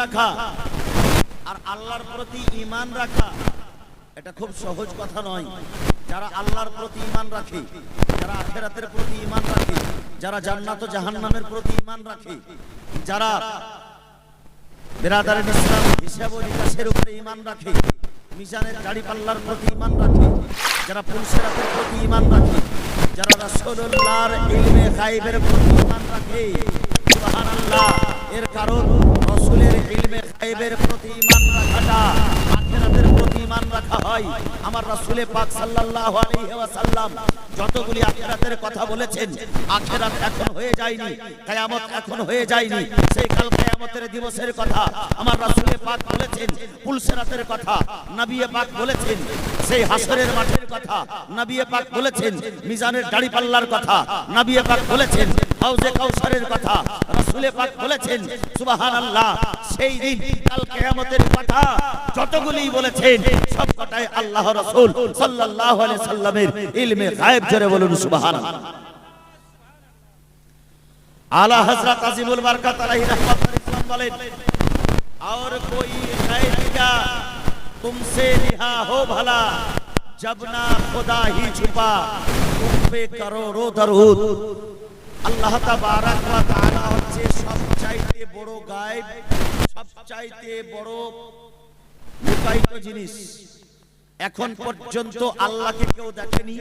রাখা। আর আল্লাহর প্রতি ঈমান রাখা, এটা খুব সহজ কথা নয়। যারা আল্লাহর প্রতি ঈমান রাখে, যারা আখেরাতের প্রতি ঈমান রাখে, যারা জান্নাত ও জাহান্নামের প্রতি ঈমান রাখে, যারা বেরাদার ইসলাম হিসাব ও নিকাশের উপরে ঈমান রাখে, মিজানের দাড়ি পাল্লার প্রতি ইমান রাখে, যারা পুলসেরাতের প্রতি ঈমান রাখে, যারা রাসূলুল্লাহর ইলমে গায়বের প্রতি ঈমান রাখে, সুবহানাল্লাহ, এর কারণ ওয়াসাল্লাম যতগুলি আখিরাতের কথা বলেছেন, আখিরাত এখন হয়ে যায়নি, কিয়ামত এখন হয়ে যায়নি। সেই কাল কিয়ামতের দিবসের কথা আমার রাসূলে পাক বলেছেন, পুলসেরাতের কথা নবিয়ে পাক বলেছেন, সেই হাসরের মাঠের কথা নবিয়ে পাক বলেছেন, মিজানের দাড়ি পাল্লার কথা নবিয়ে পাক বলেছেন। হাউজে কাউসারের কথা রাসূলে পাক বলেছেন সুবহানাল্লাহ সেই দিন কাল কিয়ামতের কথা যতগুলি বলেছেন সব কথাই আল্লাহ রাসূল সাল্লাল্লাহু আলাইহি সাল্লামের ইলমে গায়েব জোরে বলুন সুবহানাল্লাহ आला हजरत अजीमुल बरकत अलैहि रहमत इस्लाम बोले और कोई है क्या तुमसे रिहा हो भला जब ना खुदा ही छुपा तुम पे करोड़ों दरूद আল্লাহ তাআলা হচ্ছে সবচাইতে বড় গায়েব সবচাইতে বড় জিনিস। এখন পর্যন্ত আল্লাহকে কেউ দেখেনি,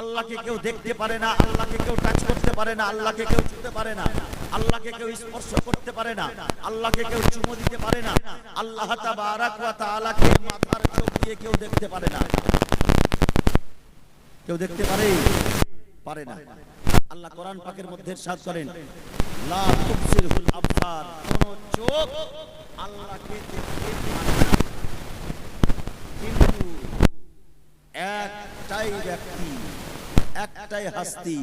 আল্লাহকে কেউ দেখতে পারে না, আল্লাহকে কেউ টাচ করতে পারে না, আল্লাহকে কেউ ছুতে পারে না, আল্লাহকে কেউ স্পর্শ করতে পারে না, আল্লাহকে কেউ চুমু দিতে পারে না, আল্লাহ তাবারাক ওয়া তাআলাকে মাথার চোখ দিয়ে কেউ দেখতে পারে না। কেউ দেখতে পারে? পারে না। আল্লাহ কোরআন পাকের মধ্যে ارشاد করেন। লা তুবসিরুল আবসার। কোন চোখ আল্লাহকে দেখতে পারে না। কিন্তু একটাই ব্যক্তি একটাই হাস্তি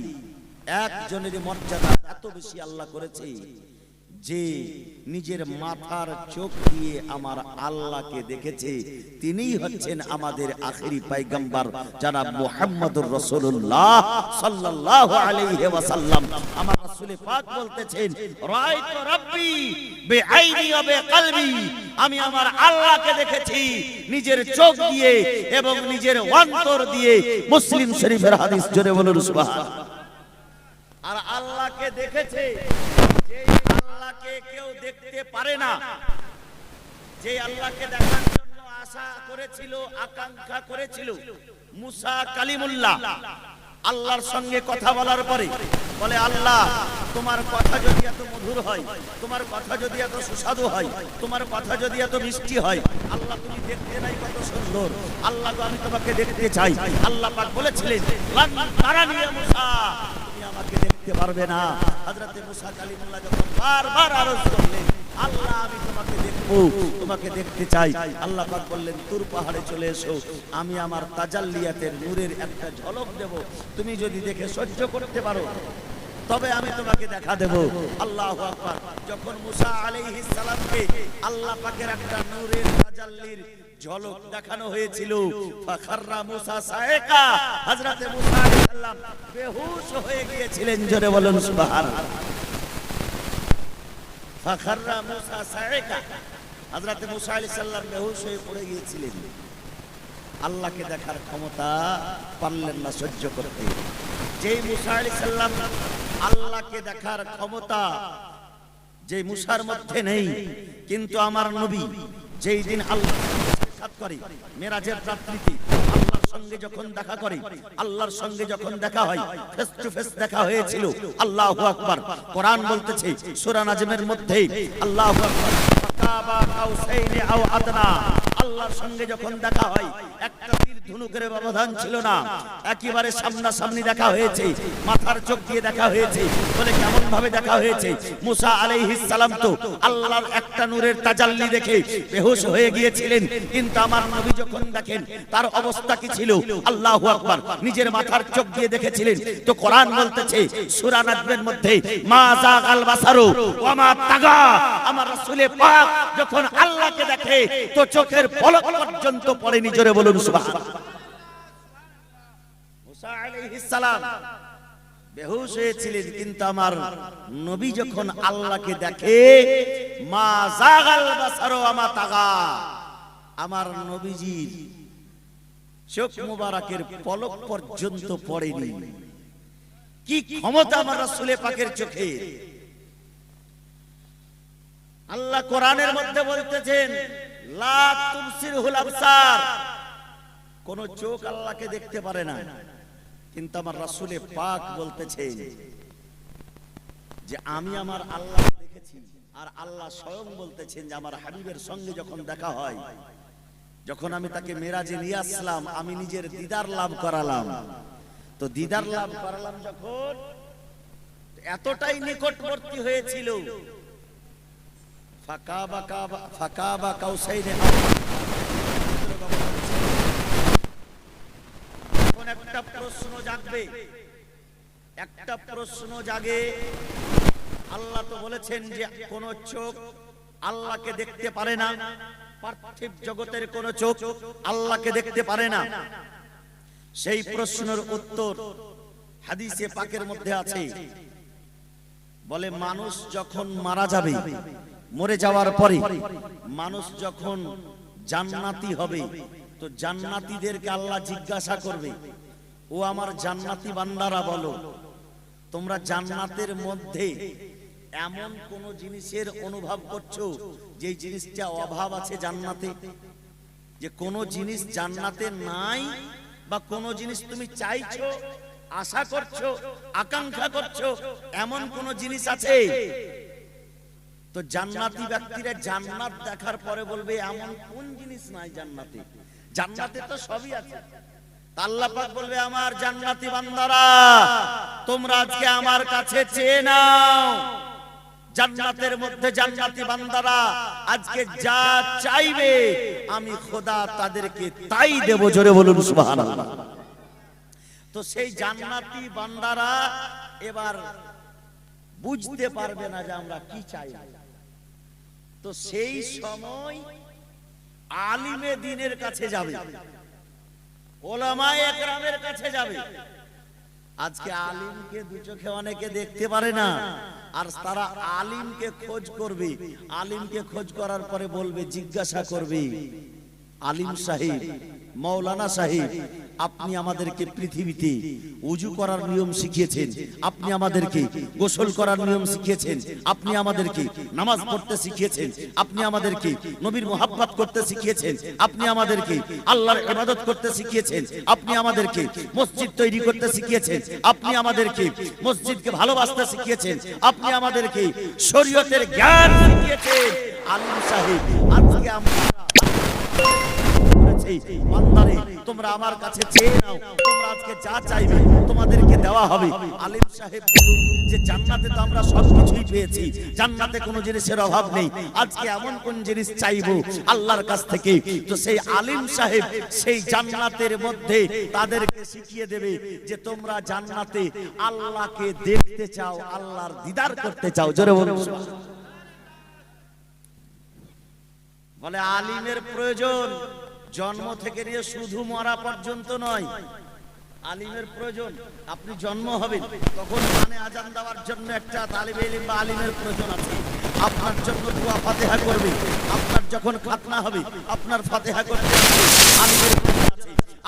একজনের মর্যাদা এত বেশি আল্লাহ করেছে। যে নিজের মাথার চোখ দিয়ে আমার আল্লাহকে দেখেছে তিনিই হচ্ছেন আমাদের আখেরি পাইগাম্বার যারা মুহাম্মদুর রাসূলুল্লাহ সাল্লাল্লাহু আলাইহি ওয়াসাল্লাম। আমার রাসূলে পাক বলতেছেন রাব্বি বিআইনি ওয়া বিকলবি। আমি আমার আল্লাহকে দেখেছি নিজের চোখ দিয়ে এবং নিজের অন্তর দিয়ে মুসলিম শরীফের হাদিস জোরে বলুন সুবহানাল্লাহ। আর আল্লাহকে দেখেছে যে আল্লাহকে কেউ দেখতে পারে না। যে আল্লাহকে দেখার জন্য আশা করেছিল, আকাঙ্ক্ষা করেছিল, মুসা কালিমুল্লাহ। আল্লাহর সঙ্গে কথা বলার পরে বলে, আল্লাহ, তোমার কথা যদি এত মধুর হয়, তোমার কথা যদি এত সুস্বাদু হয়, তোমার কথা যদি এত মিষ্টি হয়, আল্লাহ তুমি দেখতে নাই কত সুন্দর। আল্লাহ আমি তোমাকে দেখতে চাই। আল্লাহ পাক বলেছিলেন লান তারানি ইয়া মুসা, তুমি আমাকে দেখতে পারবে না। মুসা কালিমুল্লাহ যখন বারবার আরজ করলেন, আল্লাহ, আমি তোমাকে তোমাকে দেখতে চাই। আল্লাহ পাক বললেন, তুর পাহাড়ে চলে এসো, আমি আমার তাজাল্লিয়াতের নূরের একটা ঝলক দেব। তুমি যদি দেখে সহ্য করতে পারো, তবে আমি তোমাকে দেখা দেব। আল্লাহু আকবার। যখন মুসা আলাইহিস সালামকে আল্লাহ পাকের একটা নূরের তাজাল্লির ঝলক দেখানো হয়েছিল। মুসা হযরতে মুসা আলাইহিস সালাম বেহুশ হয়ে গিয়েছিলেন, জোরে বলুন সুবহানাল্লাহ। মুসা হযরতে মুসা আলাইহিস সালাম বেহুশ হয়ে পড়ে গিয়েছিলেন। আল্লাহকে দেখার ক্ষমতা পারলেন না সহ্য করতে। যেই মুসা আলাইহিস সালাম আল্লাহকে দেখার ক্ষমতা যে মুসার মধ্যে নেই, কিন্তু আমার নবী যেই দিন আল্লাহ করে, মেরাজের রাত্রিতে আল্লাহর সঙ্গে যখন দেখা করে, আল্লাহর সঙ্গে যখন দেখা হয় ফেস টু ফেস দেখা হয়েছিল। আল্লাহু আকবার। কোরআন বলতেছে, সূরা নাজমের মধ্যে আল্লাহু আকবার আও আদনা। আল্লাহর সঙ্গে যখন দেখা হয়, একটা তীর ধনুকের ব্যবধান ছিল না। একেবারে সামনাসামনি দেখা হয়েছে, মাথার চোখ দিয়ে দেখা হয়েছে, বলে কেমন ভাবে দেখা হয়েছে? মুসা আলাইহিস সালাম তো আল্লাহর একটা নূরের তাজাল্লি দেখে বেহুশ হয়ে গিয়েছিলেন। কিন্তু আমার নবী যখন দেখেন, তার অবস্থা কি ছিল? আল্লাহু আকবার, নিজের মাথার চোখ দিয়ে দেখেছিলেন। তো কোরআন বলতেছে, সূরা নাজমের মধ্যে, মা জাগাল বাসারু ওয়া মা তাগা। আমার রাসূলে পাক যখন আল্লাহকে দেখে, তো চোখের পলক পর্যন্ত পড়েনি, জোরে বলুন কিন্তু আমার নবী যখন আল্লাহকে দেখে আমার নবীজির চোখ মুবারকের পলক পর্যন্ত পড়েনি। কি ক্ষমতা আমার রাসূলে পাকের চোখে? আল্লাহ কোরআনের মধ্যে বলতেছেন লা আবসার। কোন চোখ আল্লাহকে দেখতে পারে না। কিন্তু আমার রাসূলে পাক বলতেছেন যে, আমি আমার আল্লাহকে দেখেছি। আর আল্লাহ স্বয়ং বলতেছেন যে, আমার হাবিবের সঙ্গে যখন দেখা হয়, যখন আমি তাকে মেরাজে নিয়ে আসলাম, আমি নিজের দিদার লাভ করালাম। তো দিদার লাভ করালাম যখন, এতটাই নিকটবর্তী হয়েছিল ফাঁকা বা কাবা ফাঁকা বা কাউসাইনে এখন একটা প্রশ্ন জাগবে। একটা প্রশ্ন জাগে। আল্লাহ তো বলেছেন যে কোন চোখ আল্লাহকে দেখতে পারে না। পার্থিব জগতের কোন চোখ আল্লাহকে দেখতে পারে না। সেই প্রশ্নের উত্তর হাদিসে পাকের মধ্যে আছে। বলে, মানুষ যখন মারা যাবে মরে যাওয়ার পরে মানুষ যখন জান্নাতি হবে, তো জান্নাতীদেরকে আল্লাহ জিজ্ঞাসা করবে, ও আমার জান্নাতি বান্দারা বলো, তোমরা জান্নাতের মধ্যে এমন কোন জিনিসের অনুভব করছ যে জিনিসটা অভাব আছে জান্নাতে? যে কোন জিনিস জান্নাতে নাই বা কোন জিনিস তুমি চাইছো, আশা করছ, আকাঙ্ক্ষা করছ, এমন কোন জিনিস আছে তো জান্নাতি ব্যক্তিরা জান্নাত দেখার পরে বলবে, এমন কোন জিনিস নাই জান্নাতে? জান্নাতে তো সবই আছে। বলবে, আমার জান্নাতি বান্দারা, তোমরা আজকে আমার কাছে চেয়ে নাও। জান্নাতের মধ্যে জান্নাতি বান্দারা আজকে যা চাইবে, আমি খোদা তাদেরকে তাই দেব। জোরে বলুন, সুবহানাল্লাহ। তো সেই জান্নাতি বান্দারা এবার বুঝতে পারবে না যে আমরা কি চাই। তো সেই সময় আলিমে দিনের কাছে যাবে। ওলামায়ে একরামের কাছে যাবে। আজকে আলিমকে দু চোখে অনেকে দেখতে পারে না। আর তারা আলিমকে খোঁজ করবে। আলিমকে খোঁজ করার পরে বলবে জিজ্ঞাসা করবে। আলিম সাহেব মৌলানা সাহেব। আপনি আমাদেরকে পৃথিবীতে উজু করার নিয়ম শিখিয়েছেন। আপনি আমাদেরকে গোসল করার নিয়ম শিখিয়েছেন। আপনি আমাদেরকে নামাজ পড়তে শিখিয়েছেন। আপনি আমাদেরকে নবীর মোহাব্বত করতে শিখিয়েছেন। আপনি আমাদেরকে আল্লাহর ইবাদত করতে শিখিয়েছেন। আপনি আমাদেরকে মসজিদ তৈরি করতে শিখিয়েছেন। আপনি আমাদেরকে মসজিদকে ভালোবাসতে শিখিয়েছেন। আপনি আমাদেরকে শরীয়তের জ্ঞান শিখিয়েছেন। আলিম সাহেব, আজকে আমরা করেছে বান্দারে, তোমরা আমার কাছে চেয়ে নাও, তোমরা আজকে যা চাইবে তোমাদেরকে দেওয়া হবে। আলিম সাহেব বলুন যে জান্নাতে তো আমরা সব কিছুই পেয়েছি, জান্নাতে কোনো জিনিসের অভাব নেই। আজকে এমন কোন জিনিস চাইব আল্লাহর কাছ থেকে? তো সেই আলিম সাহেব সেই জান্নাতের মধ্যে তাদেরকে শিখিয়ে দেবে যে তোমরা জান্নাতে আল্লাহকে দেখতে চাও, আল্লাহর দিদার করতে চাও। জোরে বলুন। বলে, আলিমের প্রয়োজন। জন্ম থেকে নিয়ে শুধু মরা পর্যন্ত নয়, আলিমের প্রয়োজন, আপনি জন্ম হবেন। তখন মানে আজান দেওয়ার জন্য একটা তালিবে ইলিম বা আলিমের প্রয়োজন আছে। আপনার জন্য দোয়া ফাতেহা করবে। আপনার যখন খাতনা হবে, আপনার ফাতেহা করতে আলিমের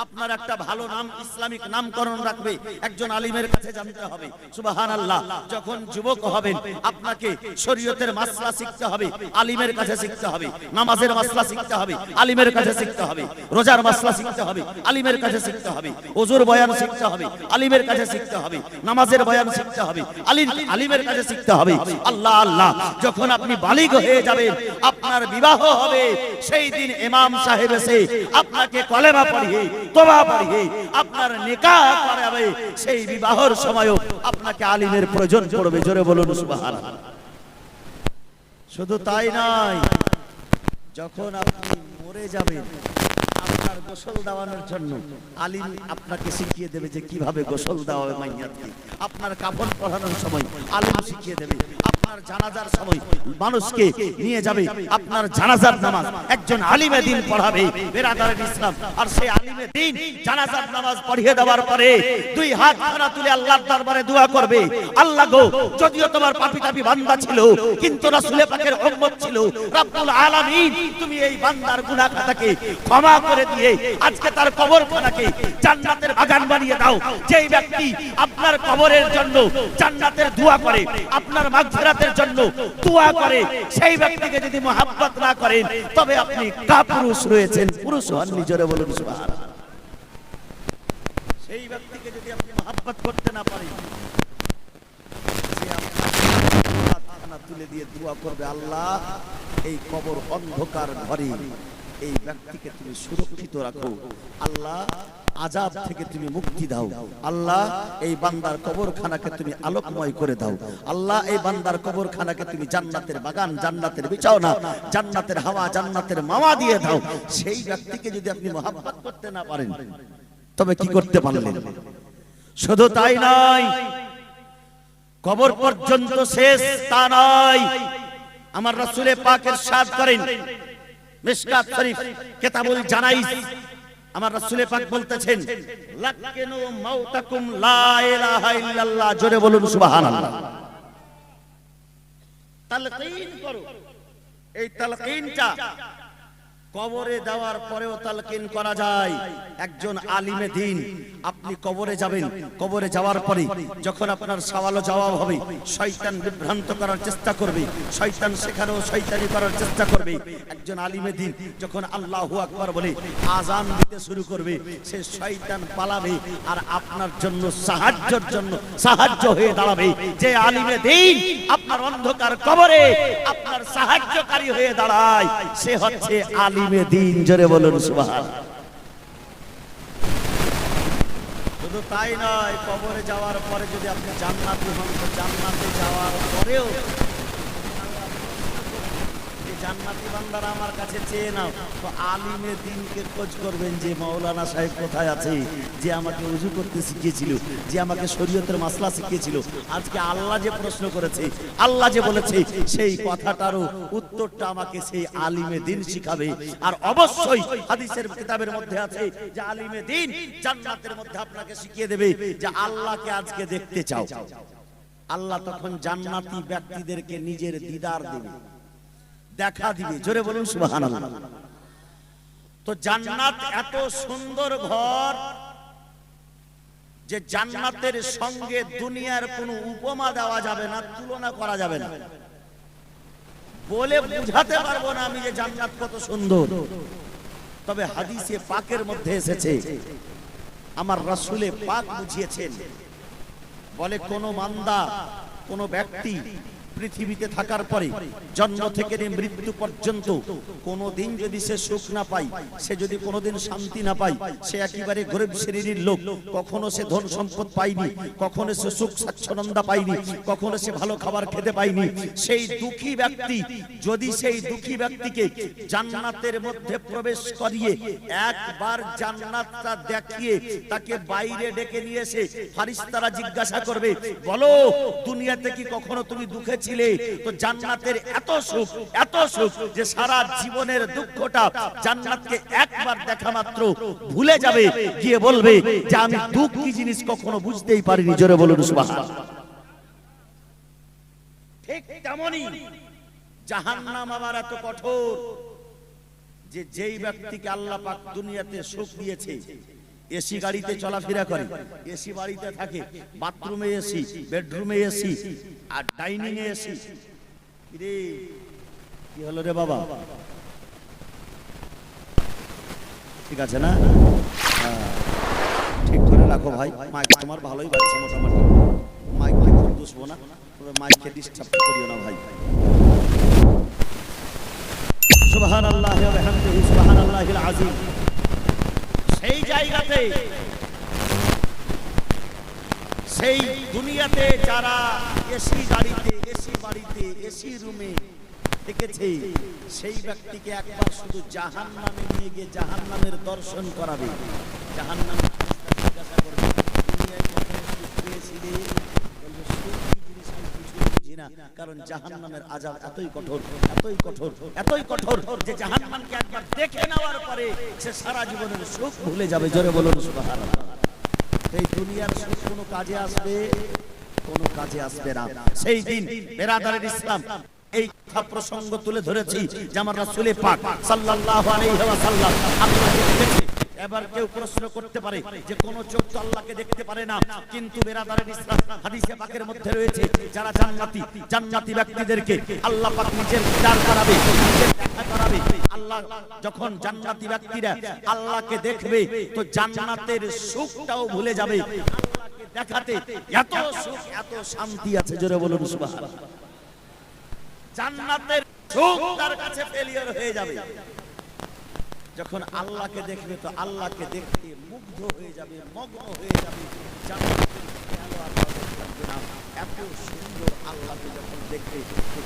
আপনার একটা ভালো নাম ইসলামিক নামকরণ রাখবে একজন আলিমের কাছে জানতে হবে সুবাহান আল্লাহ যখন যুবক হবেন আপনাকে শরীয়তের মাসলা শিখতে হবে আলিমের কাছে শিখতে হবে নামাজের মাসলা শিখতে হবে আলিমের কাছে শিখতে হবে রোজার মাসলা শিখতে হবে আলিমের কাছে শিখতে হবে ওজুর বয়ান শিখতে হবে আলিমের কাছে শিখতে হবে নামাজের বয়ান শিখতে হবে আলিম আলিমের কাছে শিখতে হবে আল্লাহ আল্লাহ যখন আপনি বালিগ হয়ে যাবেন আপনার বিবাহ হবে সেই দিন ইমাম সাহেব এসে আপনাকে কলেমা পড়িয়ে আপনার করাবে সেই বিবাহর সময়ও আপনাকে আলিমের প্রয়োজন পড়বে, জোরে বলুন শুধু তাই নয়, যখন আপনি মরে যাবেন, আপনার গোসল জন্য আলিম আপনাকে শিখিয়ে দেবে যে কীভাবে গোসল আপনার কাপড় পরানোর সময় আলিম শিখিয়ে দেবে জানাজার সময় মানুষকে নিয়ে যাবে। আপনার জানাজার নামাজ। একজন আলিমে দিন পড়াবে বেরাদার ইসলাম। আর সেই আলিমে দিন জানাজার নামাজ পড়িয়ে দেওয়ার পরে দুই হাত তুলে আল্লাহর দরবারে দোয়া করবে। আল্লাহ গো, যদিও তোমার পাপি তাপি বান্দা ছিল, কিন্তু রাসূলের পাকের উম্মত ছিল। রব্বুল আলামিন, তুমি এই বান্দার ক্ষমা করে দিয়ে আজকে তার কবরখানাকে জান্নাতের বাগান বানিয়ে দাও। যেই ব্যক্তি আপনার কবরের জন্য জান্নাতের দোয়া করে, আপনার মাগফিরাতের জন্য দোয়া করে, সেই ব্যক্তিকে যদি মোহাব্বত না করেন, তবে আপনি কাপুরুষ রয়েছেন। পুরুষ হন নিজরে বলুন সেই ব্যক্তিকে যদি আপনি করতে না পারেন তুলে দিয়ে দোয়া করবে, আল্লাহ, এই কবর অন্ধকার ঘরে এই ব্যক্তিকে তুমি সুরক্ষিত রাখো। আল্লাহ আজাব থেকে তুমি মুক্তি দাও। আল্লাহ, এই বান্দার কবরখানাকে তুমি আলোকময় করে দাও। আল্লাহ, এই বান্দার কবরখানাকে তুমি জান্নাতের বাগান, জান্নাতের বিছাওনা জান্নাতের হাওয়া, জান্নাতের মাওয়া দিয়ে দাও। সেই ব্যক্তিকে যদি আপনি মহাব্বত করতে না পারেন, তবে কি করতে পারলেন? শুধু তাই নয়, কবর পর্যন্ত শেষ তা নয়। আমার রাসূলে পাকের সাদ করেন। মিশকাত শরীফ কিতাবুল জানাইস আমার রাসূলে পাক বলতেছেন লাকিনু মাউতাকুম লা ইলাহা ইল্লাল্লাহ। জোরে বলুন সুবহানাল্লাহ। তালকিন করো। এই তালকিনটা কবরে দেওয়ার পরেও তালকিন করা যায়। একজন আলিমে দিন, আপনি কবরে যাবেন। কবরে যাওয়ার পরে যখন আপনার সওয়াল ও জবাব হবে, শয়তান বিভ্রান্ত করার চেষ্টা করবে, শয়তান শেখানো শয়তানি করার চেষ্টা করবে। একজন আলিমে দিন যখন আল্লাহু আকবার বলে আজান দিতে শুরু করবে, সে শয়তান পালাবে আর আপনার জন্য সাহায্যের জন্য সাহায্য হয়ে দাঁড়াবে। যে আলিমে দিন, আপনার অন্ধকার কবরে আপনার সাহায্যকারী হয়ে দাঁড়ায়। সে হচ্ছে আলিমে দিন জোরে বলুন, সুবহান। শুধু তাই নয়, কবরে যাওয়ার পরে যদি আপনি জান্নাত হন, তো জান্নাতে যাওয়ার পরেও জান্নাতি বান্দারা আমার কাছে চেয়ে নাও। তো আলিমে দিনকে খোঁজ করবেন যে মাওলানা সাহেব কোথায় আছে, যে আমাকে উজু করতে শিখিয়েছিল, যে আমাকে শরীয়তের মাসলা শিখিয়েছিল। আজকে আল্লাহ যে প্রশ্ন করেছে, আল্লাহ যে বলেছে, সেই কথাটারও উত্তরটা আমাকে সেই আলিমে দিন শিখাবে। আর অবশ্যই হাদিসের কিতাবের মধ্যে আছে যে আলিমে দিন জান্নাতের মধ্যে আপনাকে শিখিয়ে দেবে যে আল্লাহকে আজকে দেখতে চাও। আল্লাহ তখন জান্নাতি ব্যক্তিদেরকে নিজের দিদার দেবে। দেখা দিবে। জোরে বলুন সুবহানাল্লাহ। তো জান্নাত এত সুন্দর ঘর যে জান্নাতের সঙ্গে দুনিয়ার কোনো উপমা দেওয়া যাবে না তুলনা করা যাবে না। বলে বুঝাতে পারব না আমি যে জান্নাত কত সুন্দর। তবে হাদিসে পাকের মধ্যে এসেছে আমার রাসূলে পাক বুঝিয়েছেন বলে কোন মান্দা কোন ব্যক্তি পৃথিবীতে থাকার পরে, জন্ম থেকে মৃত্যু পর্যন্ত কোনোদিন যদি সে সুখ না পায়, সে যদি কোনোদিন শান্তি না পায়, সে একেবারে গরিব শ্রেণির লোক, কখনো সে ধন সম্পদ পায়নি, কখনো সে সুখ স্বাচ্ছন্দ্য পায়নি, কখনো সে ভালো খাবার খেতে পায়নি। সেই দুঃখী ব্যক্তি যদি সেই দুঃখী ব্যক্তিকে জান্নাতের মধ্যে প্রবেশ করিয়ে একবার জান্নাতটা দেখিয়ে তাকে বাইরে ডেকে নিয়ে এসে ফারিস্তারা জিজ্ঞাসা করবে, বলো, দুনিয়াতে কি কখনো তুমি দুঃখে ছিলে তো জান্নাতের এত সুখ এত সুখ যে সারা জীবনের দুঃখটা জান্নাতকে একবার দেখা মাত্র ভুলে যাবে, গিয়ে বলবে যে আমি দুঃখ কি জিনিস কখনো বুঝতেই পারিনি, জোরে বলুন সুবহান ঠিক তেমনই জাহান্নাম আমার এত কঠোর যে যেই ব্যক্তিকে আল্লাহ পাক দুনিয়াতে সুখ দিয়েছে এসি গাড়িতে চলাফেরা করে। এসি বাড়িতে থাকে। বাথরুমে এসি বেডরুমে এসি আর ডাইনিং এ এসি। রে কি হলো রে বাবা? ঠিক আছে না? হ্যাঁ, ঠিক করে রাখো ভাই। মাইক তোমার ভালোই বাজছে মোটামুটি। মাইক মাইক দুষবো না? তবে মাইককে ডিস্টার্ব করিও না ভাই। সুবহান আল্লাহ সুবহান আল্লাহিল আজিম সেই জায়গাতে, সেই দুনিয়াতে যারা এসি গাড়িতে এসি বাড়িতে এসি রুমে দেখেছে, সেই ব্যক্তিকে একবার শুধু জাহান নামে নিয়ে গিয়ে জাহান নামের দর্শন করাবে। জাহান নামে জিজ্ঞাসা করবে, দুনিয়ায় কখনো সুখ পেয়েছিলে বলবে সুখ কি জিনিস আমি কিছুই বুঝি না কারণ জাহান্নামের আজাব এতই কঠোর এতই কঠোর এতই কঠোর যে জাহান্নামকে একবার দেখে নেওয়ার পরে সে সারা জীবনের সুখ ভুলে যাবে। জোরে বলুন, সুবহানাল্লাহ। এই দুনিয়ার সুখ কোনো কাজে আসবে, কোনো কাজে আসবে না। সেই দিন বেরাদারের ইসলাম, এই কথা প্রসঙ্গ তুলে ধরেছি যে আমার রাসূলে পাক সাল্লাল্লাহু আলাইহি ওয়াসাল্লাম দেখেছে। এবার কেউ প্রশ্ন করতে পারে যে কোন চোখ তো আল্লাহকে দেখতে পারে না। কিন্তু বেরাদারের মধ্যে রয়েছে, যারা জান্নাতি জান্নাতি ব্যক্তিদেরকে আল্লাহ পাক নিজের দিদার করাবে আল্লাহ যখন জান্নাতি ব্যক্তিরা আল্লাহকে দেখবে, তো জান্নাতের সুখটাও ভুলে যাবে। দেখাতে এত সুখ, এত শান্তি আছে, জোরে বলুন সুবহানাল্লাহ। জান্নাতের সুখ তার কাছে ফেলিয়ার হয়ে যাবে। যখন আল্লাহকে দেখবে তো আল্লাহকে দেখতে মুগ্ধ হয়ে যাবে মগ্ন হয়ে যাবে না। এত সুন্দর আল্লাহকে যখন দেখবে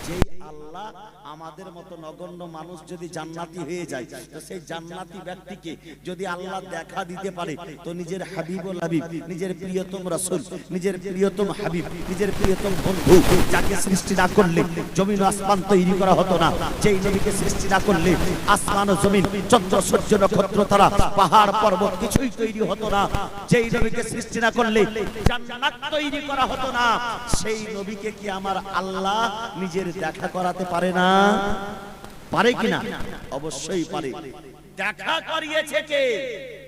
যেই আল্লাহ আমাদের মতো নগণ্য মানুষ যদি জান্নাতি হয়ে যায়, তো সেই জান্নাতি ব্যক্তিকে যদি আল্লাহ দেখা দিতে পারে, তো নিজের হাবিবুল হাবিব নিজের প্রিয়তম রাসূল, নিজের প্রিয়তম হাবিব, নিজের প্রিয়তম বন্ধু, যাকে সৃষ্টি না করলে জমিন আসমান তৈরি করা হতো না। যেই নবীকে সৃষ্টি না করলে আসমান ও জমিন, চন্দ্র, সূর্য, নক্ষত্র, তারা পাহাড়, পর্বত কিছুই তৈরি হতো না। যেই নবীকে সৃষ্টি না করলে জান্নাত তৈরি করা হতো না। সেই নবীকে কি আমার আল্লাহ নিজের দেখা করাতে পারে না? পারে কিনা অবশ্যই পারে। দেখা করিয়েছে কে?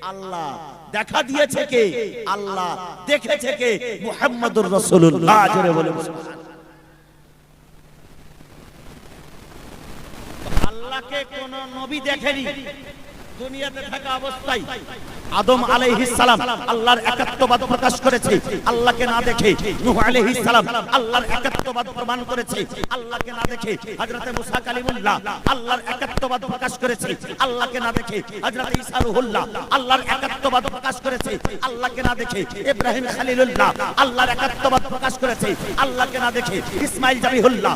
আল্লাহ। দেখা দিয়েছে কে? আল্লাহ। দেখেছে কে? মুহাম্মাদুর রাসূলুল্লাহ। জোরে বলে। আল্লাহকে কোন নবী দেখেনি। দুনিয়াতে থাকা অবস্থায় আদম আলাইহিস সালাম আল্লাহর একাত্মবাদ প্রকাশ করেছে। আল্লাহকে না দেখে নূহ আলাইহিস সালাম আল্লাহর একাত্মবাদ প্রমাণ করেছে। আল্লাহকে না দেখে হযরতে মুসা কালিমুল্লাহ আল্লাহর একাত্মবাদ প্রকাশ করেছে। আল্লাহকে না দেখে হযরতে ঈসা রুহুল্লাহ আল্লাহর একাত্মবাদ প্রকাশ করেছে। আল্লাহকে না দেখে ইব্রাহিম খলিলুল্লাহ আল্লাহর একাত্মবাদ প্রকাশ করেছে। আল্লাহকে না দেখে ইসমাইল জাবিহুল্লাহ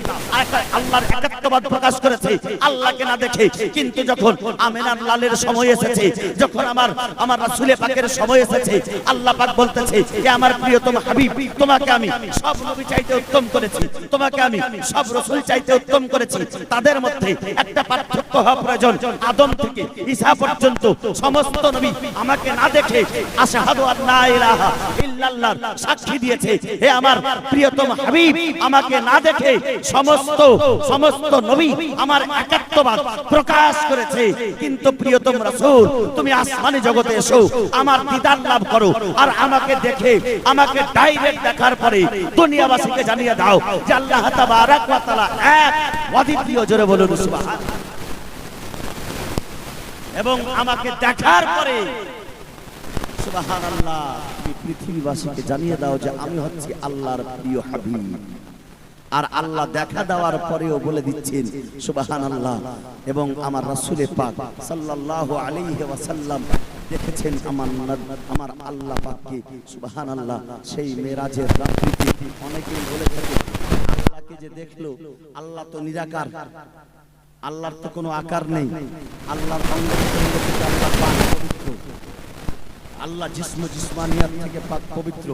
আল্লাহর একাত্মবাদ প্রকাশ করেছে। আল্লাহকে না দেখে কিন্তু যখন আমেনার লালের সময় এসেছে। যখন আমার আমার পাকের সময় এসেছে। আল্লাহ পাক বলতেছে যে আমার প্রিয়তম হাবিব তোমাকে আমি সব নবী চাইতে উত্তম করেছি। তোমাকে আমি সব রাসূল চাইতে উত্তম করেছি। তাদের মধ্যে একটা পার্থক্য হওয়া প্রয়োজন। আদম থেকে ঈসা পর্যন্ত সমস্ত নবী আমাকে না দেখে আশহাদু আল্লা ইলাহা ইল্লাল্লাহ সাক্ষী দিয়েছে হে আমার প্রিয়তম হাবিব আমাকে না দেখে সমস্ত সমস্ত নবী আমার একাত্মবাদ প্রকাশ করেছে। কিন্তু প্রিয়তম রাসূল, তুমি আসমানি জগতে এসো, আমার দিদার লাভ করো, আর আমাকে দেখে, আমাকে ডাইরেক্ট দেখার পরে দুনিয়াবাসীকে জানিয়ে দাও যে আল্লাহ তাবারাক ওয়া তাআলা এক অদ্বিতীয় জোরে বলুন সুবহান এবং আমাকে দেখার পরে, সুবহানাল্লাহ পৃথিবীবাসীকে জানিয়ে দাও যে আমি হচ্ছি আল্লাহর প্রিয় হাবিব। আর আল্লাহ দেখা দেওয়ার পরেও বলে দিচ্ছেন, সুবহানাল্লাহ। এবং আমার রাসূলে পাক সাল্লাল্লাহু আলী ওয়াসাল্লাম দেখেছেন আমার আমার আল্লাহ পাককে, সুবহানাল্লাহ। সেই মেরাজের রাত্রিতে অনেকেই বলে থাকে, আল্লাহকে যে দেখল, আল্লাহ তো নিরাকার। আল্লাহর তো কোনো আকার নেই। আল্লাহর আল্লাহ আল্লাহ জিসমু জিসমানিয়াত থেকে পাক পবিত্র।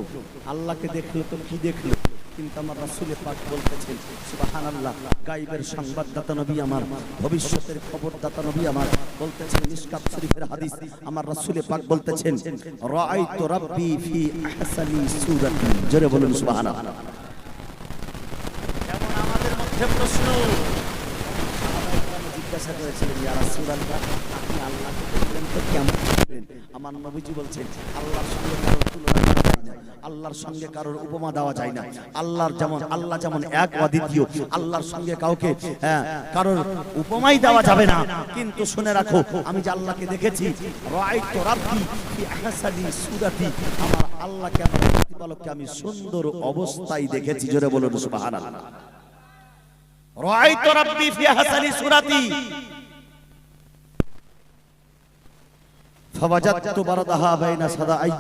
আল্লাহকে দেখল তো কি দেখল? কিন্তু আমার রাসূলে পাক বলতেছেন সুবহানাল্লাহ গায়বের সংবাদদাতা নবী আমার ভবিষ্যতের খবরদাতা নবী আমার বলতেছেন মিশকাত শরীফের হাদিস আমার রাসূলে পাক বলতেছেন রাআইতু রাব্বি ফি আহসানি সূরাতি জোরে বলুন সুবহানাল্লাহ। যেমন আমাদের মধ্যে প্রশ্ন জিজ্ঞাসা করেছিলেন ইয়া রাসূলুল্লাহ আপনি আল্লাহকে দেখলেন তো কেমন আমার নবীজি বলছেন আল্লাহর সঙ্গে তুলনা না আল্লাহর সঙ্গে কারোর উপমা দেওয়া যায় না আল্লাহর যেমন আল্লাহ যেমন এক অদ্বিতীয় আল্লাহর সঙ্গে কাউকে হ্যাঁ, কারোর উপমাই দেওয়া যাবে না কিন্তু শুনে রাখো আমি যে আল্লাহকে দেখেছি রাআইতু রাব্বি ফি আহসানি সূরাতি আমার আল্লাহকে আমার প্রতিপালককে আমি সুন্দর অবস্থায় দেখেছি জোরে বলুন সুবহানাল্লাহ রাআইতু রাব্বি ফি আহসানি সূরাতি فوجدت بردها بين صدعي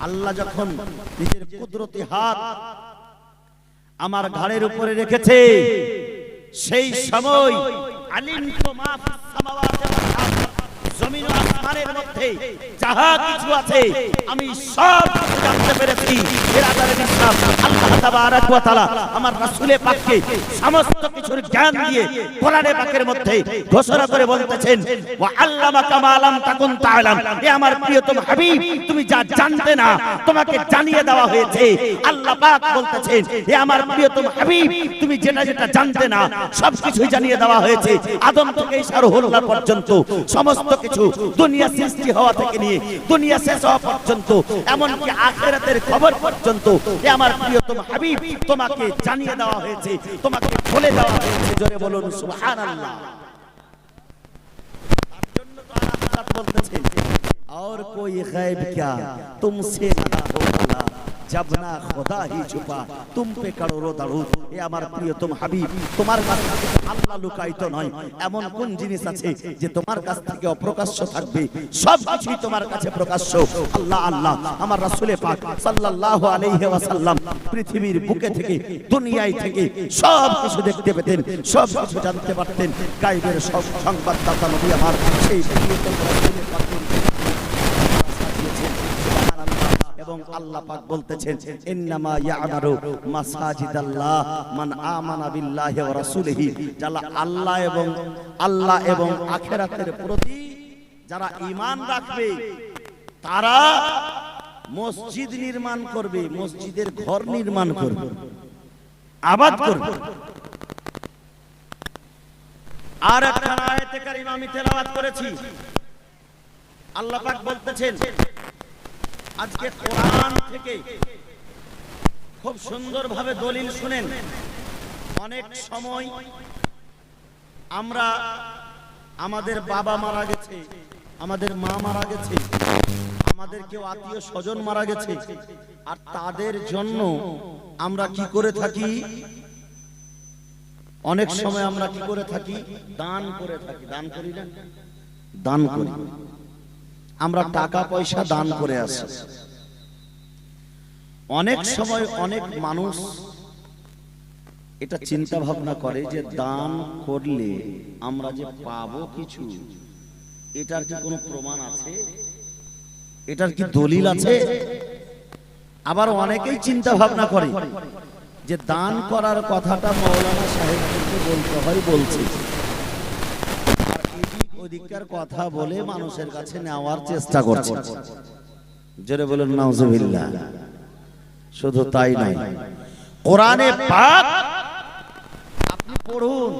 আল্লাহ যখন নিজের কুদরতি হাত আমার ঘাড়ের উপরে রেখেছে সেই সময় আলিম তো জমিন আসমানের মধ্যে যাহা কিছু আছে, আমি সব জানতে পেরেছি। এর বিশ্বাস আল্লাহ ওয়া তাআলা আমার রাসূলে পাককে সমস্ত কিছুর জ্ঞান দিয়ে কোরআনে পাকের মধ্যে ঘোষণা করে বলতেছেন, ওয়া তাকুন তাআলাম। এ আমার প্রিয়তম হাবিব, তুমি যা জানতে না, তোমাকে জানিয়ে দেওয়া হয়েছে। আল্লাহ পাক বলতেছেন হে আমার প্রিয়তম হাবিব, তুমি যেটা যেটা জানতে না সব জানিয়ে দেওয়া হয়েছে। আদম থেকে ঈসা রুহুল্লাহ পর্যন্ত সমস্ত কিছু দুনিয়া সৃষ্টি হওয়া থেকে নিয়ে দুনিয়া শেষ হওয়া পর্যন্ত, এমনকি আখেরাতের খবর পর্যন্ত এ আমার প্রিয়তম হাবিব তোমাকে জানিয়ে দেওয়া হয়েছে, তোমাকে বলে দেওয়া হয়েছে, জোরে বলুন, সুবহানাল্লাহ। তার জন্য তো আল্লাহ বলতেছেন और कोई गैब क्या तुमसे ना होगा जब ना खुदा ही छुपा तुम पे करोड़ो दरूद এ আমার প্রিয়তম হাবিব তোমার কাছ থেকে আল্লাহ লুকায়িত নয় এমন কোন জিনিস আছে যে তোমার কাছ থেকে অপ্রকাশ্য থাকবে সব কিছুই তোমার কাছে প্রকাশ্য আল্লাহ আল্লাহ আমার রাসূলে পাক সাল্লাল্লাহু আলাইহি ওয়াসাল্লাম পৃথিবীর বুকে থেকে দুনিয়ায় থেকে সব কিছু দেখতে পেতেন সব কিছু জানতে পারতেন গায়বের সব সংবাদদাতা নবী আমার সেই প্রিয়তম রাসূলের পাকের এবং আল্লাহ পাক বলতেছেন, ইন্নামা ইয়ামারু মাসাজিদাল্লাহ মান আমানা বিল্লাহি ওয়া রাসূলিহি। যারা আল্লাহ এবং আল্লাহ এবং আখিরাতের প্রতি যারা ঈমান রাখবে, তারা মসজিদ নির্মাণ করবে, মসজিদের ঘর নির্মাণ করবে, আবাদ করবে। আর একটা আয়াতে কারিমা আমি তেলাওয়াত করেছি। আল্লাহ পাক বলতেছেন আজকে কোরআন থেকে খুব সুন্দরভাবে দলিল শুনেন। অনেক সময় আমরা আমাদের বাবা মারা গেছে, আমাদের মা মারা গেছে, আমাদের কেউ আত্মীয় স্বজন মারা গেছে, আর তাদের জন্য আমরা কি করে থাকি? অনেক সময় আমরা কি করে থাকি? দান করে থাকি। দান করি না? দান করি। আমরা টাকা পয়সা দান করে আসি। অনেক সময় অনেক মানুষ এটা চিন্তা ভাবনা করে যে দান করলে আমরা যে পাবো কিছু এটার কি কোনো প্রমাণ আছে? এটার কি দলিল আছে? আবার অনেকেই চিন্তা ভাবনা করে যে দান করার কথাটা মৌলানা সাহেবকে বলতে হয় বলছে। ওদিককার কথা বলে মানুষের কাছে নেওয়ার চেষ্টা করছে। জোরে বলুন নাউজুবিল্লাহ। শুধু তাই নয় কোরআনে পাক আপনি পড়ুন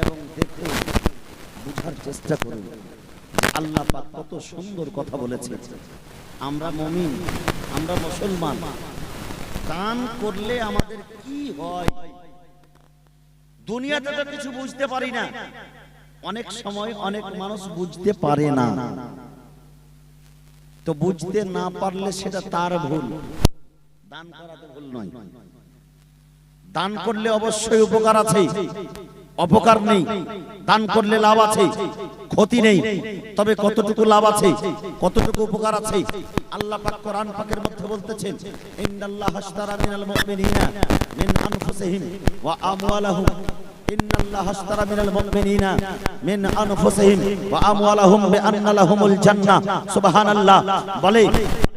এবং দেখুন বুঝার চেষ্টা করুন। আল্লাহ পাক কত সুন্দর কথা বলেছে আমরা মমিন আমরা মুসলমান। দান করলে আমাদের কি হয়? দুনিয়াতে তো কিছু বুঝতে পারি না। অনেক সময় অনেক মানুষ বুঝতে পারে না। তো বুঝতে না পারলে সেটা তার ভুল। দান করা তো ভুল নয়। দান করলে অবশ্যই উপকার আছে। অপকার নেই। দান করলে লাভ আছে। ক্ষতি নেই। তবে কতটুকু লাভ আছে? কতটুকু উপকার আছে? আল্লাহ পাক কোরআন পাকের মধ্যে বলতেছেন ইন্নাল্লাহ হাশতারা মিনাল মুমিনিনা মিন আনফুসিহিম ওয়া আমওয়ালাহুম। বলে,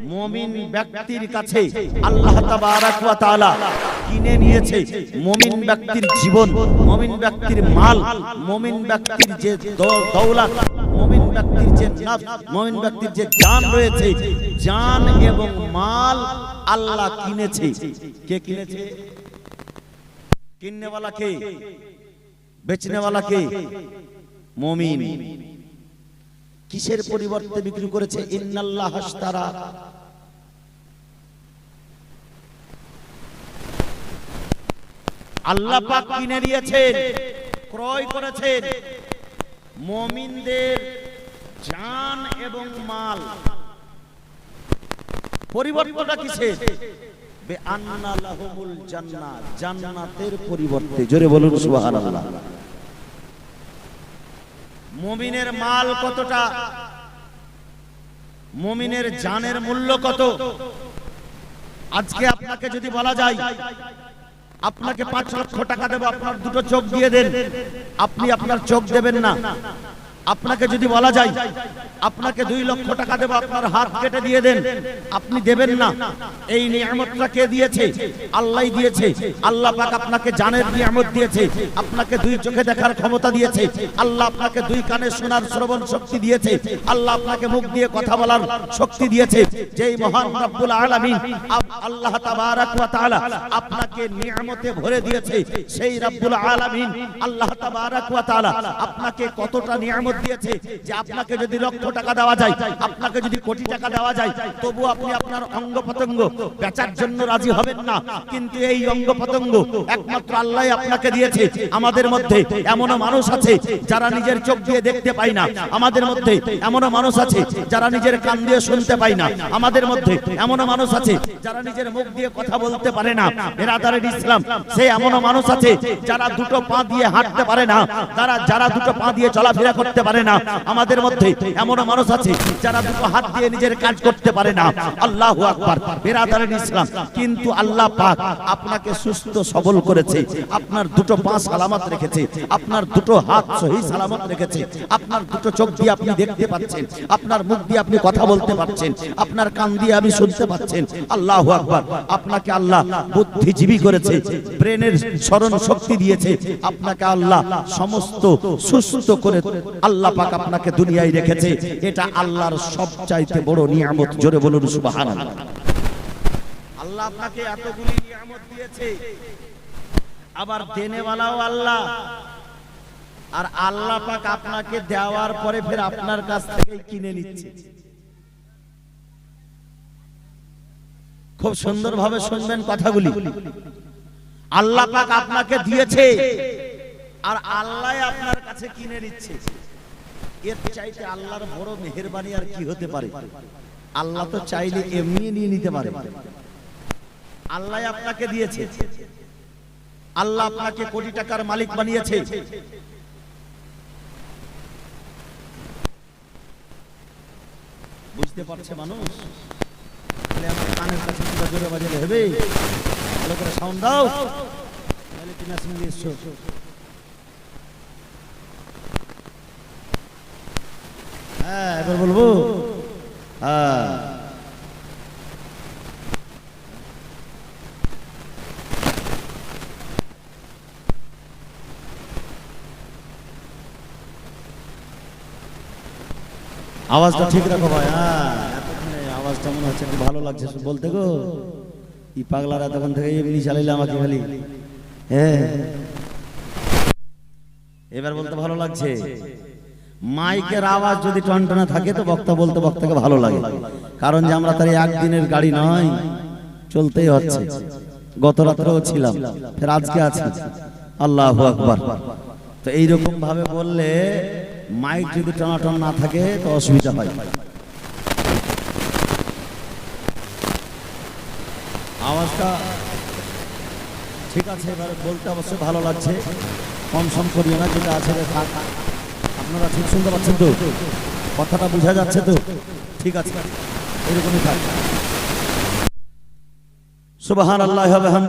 মুমিন ব্যক্তির কাছে আল্লাহ কিনে নিয়েছে মুমিন ব্যক্তির জীবন, মুমিন ব্যক্তির মাল, মুমিন ব্যক্তির যে দ- দৌলত, মুমিন ব্যক্তির যে ব্যক্তির যে জান রয়েছে, জান এবং মাল আল্লাহ কিনেছে। কে কিনেছে? কে? বেচনেওয়ালা কে? মুমিন। কিসের পরিবর্তে বিক্রি করেছে? ইন্নাল্লাহ হাসতারা আল্লাহ পাক কিনে নিয়েছেন ক্রয় করেছেন। মুমিনদের জান এবং মাল। পরিবর্তনটা কিসের? বেআন্না লাহুমুল জান্নাত। জান্নাতের পরিবর্তে। জোরে বলুন সুবহানাল্লাহ। মুমিনের মাল কতটা? মুমিনের জানের মূল্য কত? আজকে আপনাকে যদি বলা যায়, আপনাকে পাঁচ লক্ষ টাকা দেবো, আপনার দুটো চোখ দিয়ে দেন। আপনি আপনার চোখ দেবেন না। আপনাকে যদি বলা যায়, আপনাকে দুই লক্ষ টাকা দেবো, আপনার হাত কেটে দিয়ে দেন। আপনি দেবেন না। এই নিয়ামতটা কে দিয়েছে? আল্লাহ দিয়েছে। আল্লাহ পাক আপনাকে জানের নিয়ামত দিয়েছে। আপনাকে দুই চোখে দেখার ক্ষমতা দিয়েছে। আল্লাহ আপনাকে দুই কানে শোনার শ্রবণ শক্তি দিয়েছে। আল্লাহ আপনাকে মুখ দিয়ে কথা বলার শক্তি দিয়েছে। যেই মহান রব্বুল আলামিন আল্লাহ তাবারাক ওয়া তাআলা আপনাকে নিয়ামতে ভরে দিয়েছে, সেই রব্বুল আলামিন আল্লাহ তাবারাক ওয়া তাআলা আপনাকে কতটা নিয়ামত দিয়েছে যে আপনাকে যদি লক্ষ টাকা দেওয়া যায়, আপনাকে যদি কোটি টাকা দেওয়া যায়, তবু আপনি আপনার অঙ্গ প্রত্যঙ্গ বেচার জন্য রাজি হবেন না। কিন্তু এই অঙ্গ প্রত্যঙ্গ একমাত্র আল্লাহ আপনাকে দিয়েছে। আমাদের মধ্যে এমনও মানুষ আছে যারা নিজের চোখ দিয়ে দেখতে পায় না। আমাদের মধ্যে এমনও মানুষ আছে যারা নিজের কান দিয়ে শুনতে পায় না। আমাদের মধ্যে এমনও মানুষ আছে যারা নিজের মুখ দিয়ে কথা বলতে পারে না। বেরাদারের ইসলাম, সে এমনও মানুষ আছে যারা দুটো পা দিয়ে হাঁটতে পারে না। তারা, যারা দুটো পা দিয়ে চলাফেরা করতে পারে না। আমাদের মধ্যে এমনও মানুষ আছে যারা দুটো হাত দিয়ে নিজের কাজ করতে পারে না। আল্লাহু আকবার বেরাদারের ইসলাম। কিন্তু আল্লাহ পাক আপনাকে সুস্থ, সবল করেছে। আপনার দুটো পা সালামত রেখেছে। আপনার দুটো হাত সহি সালামত রেখেছে। আপনার দুটো চোখ দিয়ে আপনি দেখতে পাচ্ছেন। আপনার মুখ দিয়ে আপনি কথা বলতে পারছেন। আপনার কান দিয়ে আপনি শুনতে পাচ্ছেন। আল্লাহু আকবার, আপনাকে আল্লাহ বুদ্ধিজীবী করেছে। ব্রেনের স্মরণ শক্তি দিয়েছে। আপনাকে আল্লাহ সমস্ত সুস্থ করে আল্লাহ পাক আপনাকে দুনিয়ায় রেখেছে। এটা আল্লাহর সবচাইতে বড় নিয়ামত। জোরে বলুন, সুবহানাল্লাহ। আল্লাহ আপনাকে এতগুলি নিয়ামত দিয়েছে। আবার দেনেওয়ালাও আল্লাহ। আর আল্লাহ পাক আপনাকে দেওয়ার পরে ফের আপনার কাছ থেকে কিনে নিচ্ছে। খুব সুন্দরভাবে শুনবেন কথাগুলি। আল্লাহ পাক আপনাকে দিয়েছে। আর আল্লাহ আপনার কাছে কিনে নিচ্ছে। এর চাইতে আল্লাহর বড় মেহেরবানি আর কি হতে পারে? আল্লাহ তো চাইলে এমনি নিয়ে নিতে পারে। আল্লাহ আপনাকে দিয়েছে। আল্লাহ আপনাকে কোটি টাকার মালিক বানিয়েছে। বুঝতে পারছে মানুষ? তাহলে কানের কাছে জোরে বাজালে হবে? ভালো করে সাউন্ড দাও। তাহলে তুমি আসলে হ্যাঁ এবার বলব? হ্যাঁ। আওয়াজটা ঠিক রাখো ভাই হ্যাঁ আওয়াজটা মনে হচ্ছে একটু ভালো লাগছে বলতে গো ই পাগলারা তখন থেকে এমনি চালাইলে আমাকে খালি। হ্যাঁ। এবার বলতে ভালো লাগছে। মাইকের আওয়াজ যদি টনটনা থাকে তো বক্তা বলতে বক্তাকে ভালো লাগে। কারণ যে আমরা তার একদিনের গাড়ি নয়, চলতেই হচ্ছে। গত রাত্রেও ছিলাম, ফের আজকে আছি। আল্লাহ আকবার। তো এইরকম ভাবে বললে মাইক যদি টনাটন না থাকে তো অসুবিধা হয়। আওয়াজটা ঠিক আছে, এবার বলতে অবশ্যই ভালো লাগছে। কম সম করিও না, যেটা আছে থাক আপনারা ঠিক শুনতে পাচ্ছেন তো? কথাটা বোঝা যাচ্ছে তো? ঠিক আছে। এরকমই থাক। সুবাহান আল্লাহ